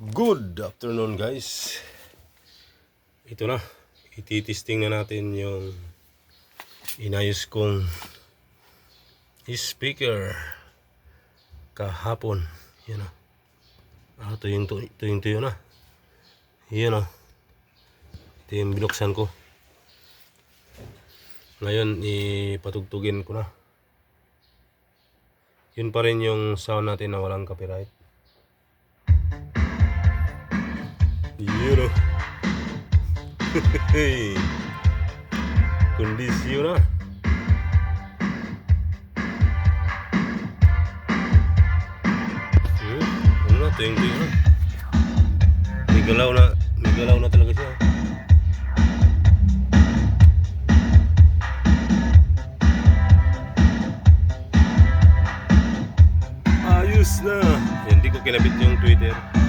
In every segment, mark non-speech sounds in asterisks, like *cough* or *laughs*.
Good afternoon guys. Ito na. Ititesting na natin yung inayos kong speaker kahapon. Yan o. Ah, ito yung, ito yung tuyo na. Yan o. Ito yung binuksan ko. Ngayon, ipatugtugin ko na. Yun pa rin yung sound natin na walang copyright. Yun o. *laughs* Hey. Kondisyon na. Hmm, ano na, tuyong-tuyo na. May galaw na, may galaw na talaga siya. Ayos na. Hindi ko kinabit yung Twitter para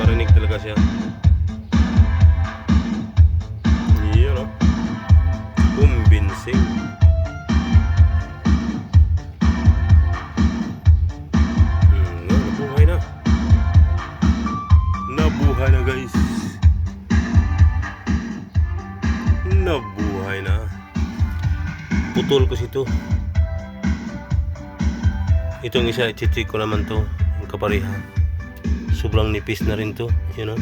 marinig talaga siya. Yun o. Convincing. Hmm, nabuhay na. Nabuhay na guys. Nabuhay na. Putol ko sito. Itong isa, i-check ko naman to. Yung kaparihan. Sobrang nipis na rin to. You know?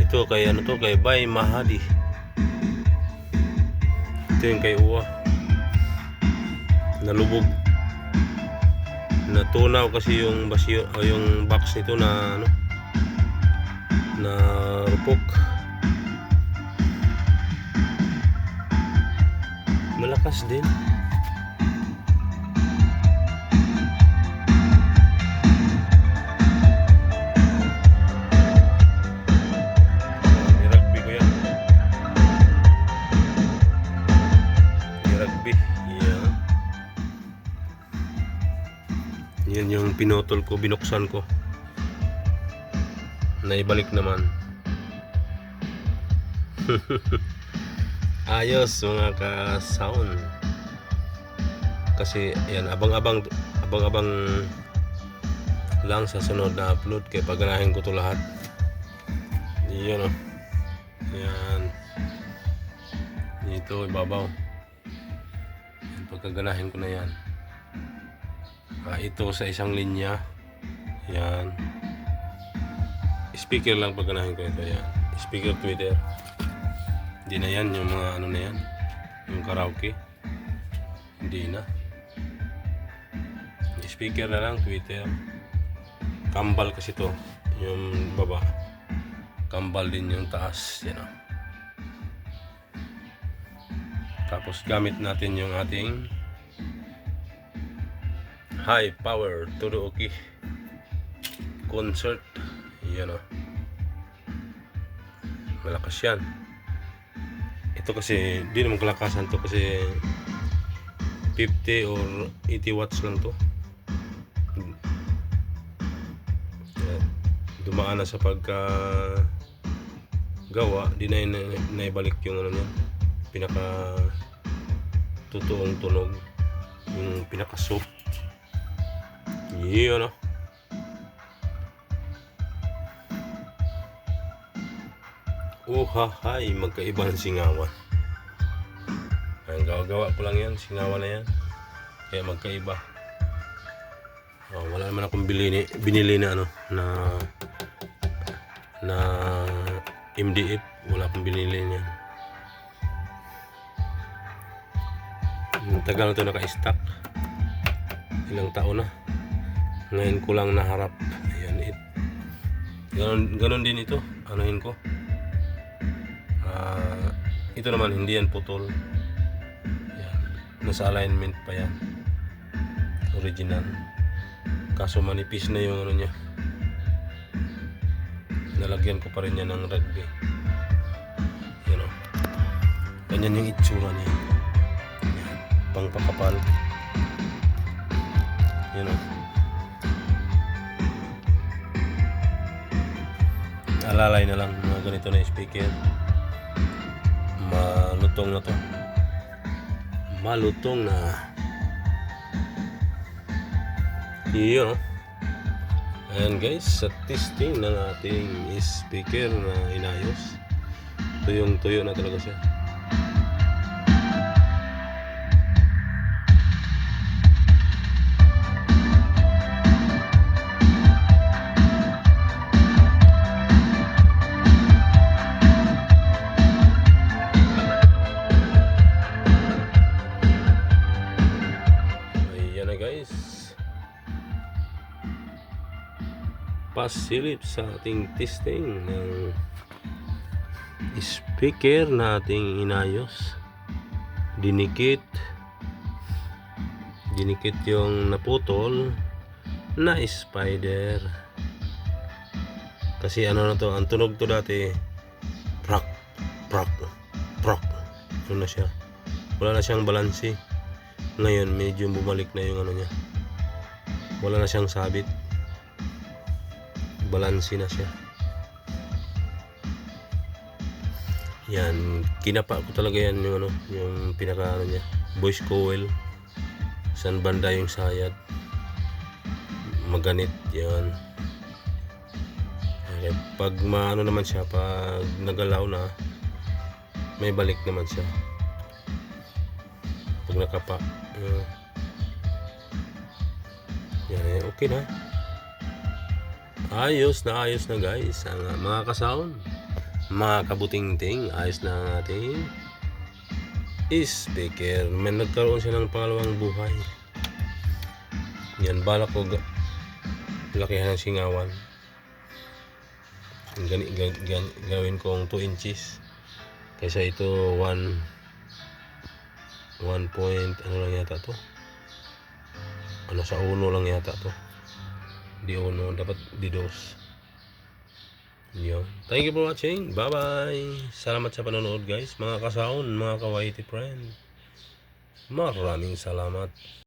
Ito kay ano to, kay Bay Mahadi. Ito yung kay Uwa. Nalubog. Natunaw kasi yung basyo, o yung box nito na ano na rupok. Malakas din. Yan yung pinutol ko, binuksan ko. Naibalik naman. *laughs* Ayos mga ka-sound. Kasi yan abang-abang abang-abang lang sa sunod na upload kaya paganahin ko to lahat. Yan o. Yan. Dito ibabaw. Pagkaganahin ko na yan. Ah, ito sa isang linya. Yan. Speaker lang pagkanahin ko ito. Yan. Speaker Twitter. Hindi na yan, yung mga ano na yan. Yung karaoke. Hindi na. Speaker na lang, Twitter. Kambal kasi to. Yung baba. Kambal din yung taas. Yan o. Tapos gamit natin yung ating high power Turuoki concert. Yan o. Malakas yan ito kasi di naman kalakasan to kasi 50 or 80 watts lang to Yan. dumaan na sa pagka gawa di na na- naibalik yung ano niya pinaka totoong tunog yung pinaka soap yun no Uhahay, magkaiba ng singawan. Ang gawa-gawa ko lang yan, singawan na yan. Kaya magkaiba. Oh, wala naman akong bilini, binili na ano, na na MDF. Wala akong binili niyan. Ang tagal na ito naka-stock. Ilang taon na. Ngayon ko lang naharap. Ayan, it. Ganon, ganon din ito. Anuhin ko. Ah, ito naman hindi yan putol. Yan. Nasa alignment pa yan. Original. Kaso manipis na yung ano niya. Nalagyan ko pa rin yan ng rugby. Yan o. Ganyan yung itsura niya. Yan. Pangpakapal. Yan o. Alalay na lang mga ganito na speaker malutong na to malutong na Yun. Ayan guys, sa testing ng ating speaker na inayos. Tuyong-tuyo na talaga siya. Guys. Pasilip sa ating testing ng speaker na ating inayos. Dinikit. Dinikit yung naputol na spider. Kasi ano na to, ang tunog to dati, prak, prak, prak. Ano na siya. Wala na siyang balansi. Ngayon, medyo bumalik na yung ano niya. Wala na siyang sabit. Balansi na siya. Yan, kinapa ko talaga yan yung ano, yung pinaka ano niya, voice coil. San banda yung sayad. Maganit, yan. Pag maano naman siya, pag nagalaw na, may balik naman siya pag nakapa uh, yan eh, okay na. Ayos na ayos na guys. Ang uh, mga kasound mga kabuting-ting ayos na ang ating speaker. May nagkaroon siya ng pangalawang buhay. Yan balak ko lakihan ng singawan. Gani, ga- ga- gawin kong 2 inches kaysa ito 1 1 point ano lang yata to? Ano sa uno lang yata to. Di uno dapat di dos. Yun thank you for watching. Bye bye salamat sa panonood guys. Mga kasaon mga kawaiti friend. Maraming salamat